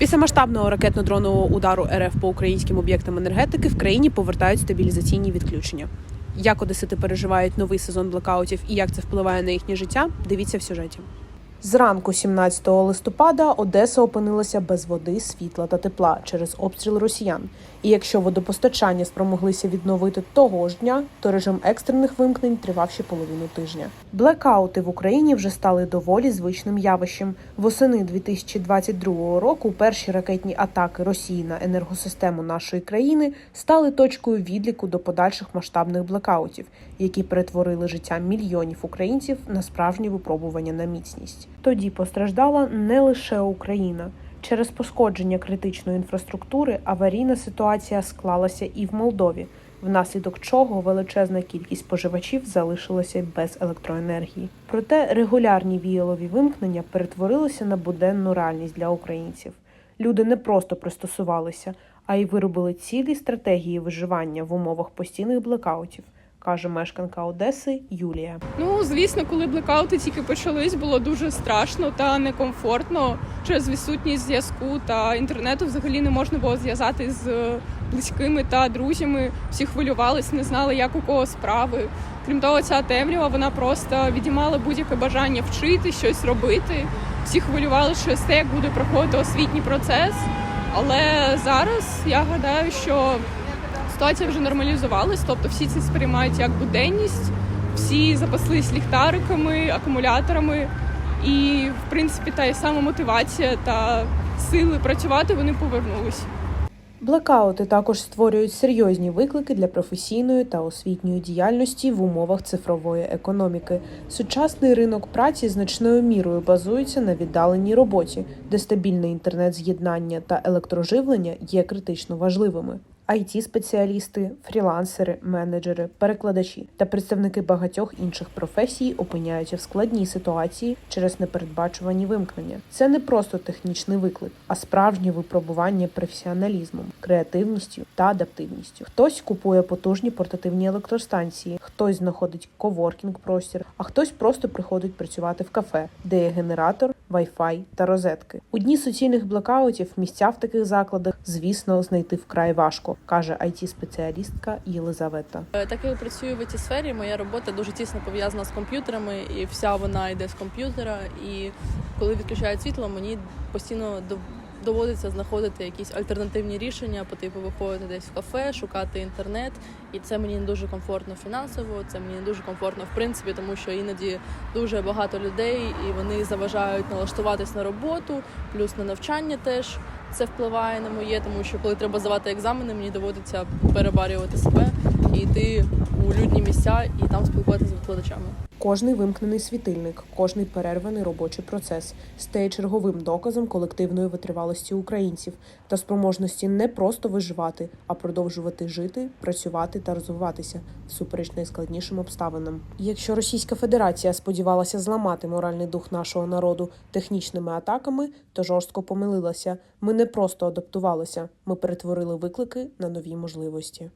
Після масштабного ракетно-дронового удару РФ по українським об'єктам енергетики в країні повертають стабілізаційні відключення. Як одесити переживають новий сезон блекаутів і як це впливає на їхнє життя, дивіться в сюжеті. Зранку 17 листопада Одеса опинилася без води, світла та тепла через обстріл росіян. І якщо водопостачання спромоглися відновити того ж дня, то режим екстрених вимкнень тривав ще половину тижня. Блекаути в Україні вже стали доволі звичним явищем. Восени 2022 року перші ракетні атаки Росії на енергосистему нашої країни стали точкою відліку до подальших масштабних блекаутів, які перетворили життя мільйонів українців на справжнє випробування на міцність. Тоді постраждала не лише Україна. Через пошкодження критичної інфраструктури аварійна ситуація склалася і в Молдові, внаслідок чого величезна кількість споживачів залишилася без електроенергії. Проте регулярні віялові вимкнення перетворилися на буденну реальність для українців. Люди не просто пристосувалися, а й виробили цілі стратегії виживання в умовах постійних блекаутів, каже мешканка Одеси Юлія. Ну, звісно, коли блекаути тільки почались, було дуже страшно та некомфортно через відсутність зв'язку та інтернету. Взагалі не можна було зв'язати з близькими та друзями. Всі хвилювались, не знали, як у кого справи. Крім того, ця темрява вона просто відіймала будь-яке бажання вчити щось робити. Всі хвилювалися через те, як буде проходити освітній процес. Але зараз я гадаю, що ситуація вже нормалізувалась, тобто всі це сприймають як буденність, всі запаслись ліхтариками, акумуляторами, і в принципі та й сама мотивація та сили працювати вони повернулись. Блекаути також створюють серйозні виклики для професійної та освітньої діяльності в умовах цифрової економіки. Сучасний ринок праці значною мірою базується на віддаленій роботі, де стабільне інтернет-з'єднання та електроживлення є критично важливими. It спеціалісти фрілансери, менеджери, перекладачі та представники багатьох інших професій опиняються в складній ситуації через непередбачувані вимкнення. Це не просто технічний виклик, а справжнє випробування професіоналізмом, креативністю та адаптивністю. Хтось купує потужні портативні електростанції, хтось знаходить коворкінг простір, а хтось просто приходить працювати в кафе, де є генератор, Wi-Fi та розетки. У дні суцільних блокаутів місця в таких закладах, звісно, знайти вкрай важко, каже it спеціалістка Єлизавета. Е, Так я працюю в it сфері, моя робота дуже тісно пов'язана з комп'ютерами, і вся вона йде з комп'ютера. І коли відключають світло, мені постійно доводиться знаходити якісь альтернативні рішення, по типу виходити десь в кафе, шукати інтернет. І це мені не дуже комфортно фінансово, це мені не дуже комфортно в принципі, тому що іноді дуже багато людей і вони заважають налаштуватись на роботу, плюс на навчання теж. Це впливає на моє, тому що коли треба здавати екзамени, мені доводиться перебарювати себе і йти у людні місця і там спілкуватися з викладачами. Кожний вимкнений світильник, кожний перерваний робочий процес стає черговим доказом колективної витривалості українців та спроможності не просто виживати, а продовжувати жити, працювати та розвиватися всупереч найскладнішим обставинам. Якщо Російська Федерація сподівалася зламати моральний дух нашого народу технічними атаками, то жорстко помилилася. Ми не просто адаптувалися, ми перетворили виклики на нові можливості.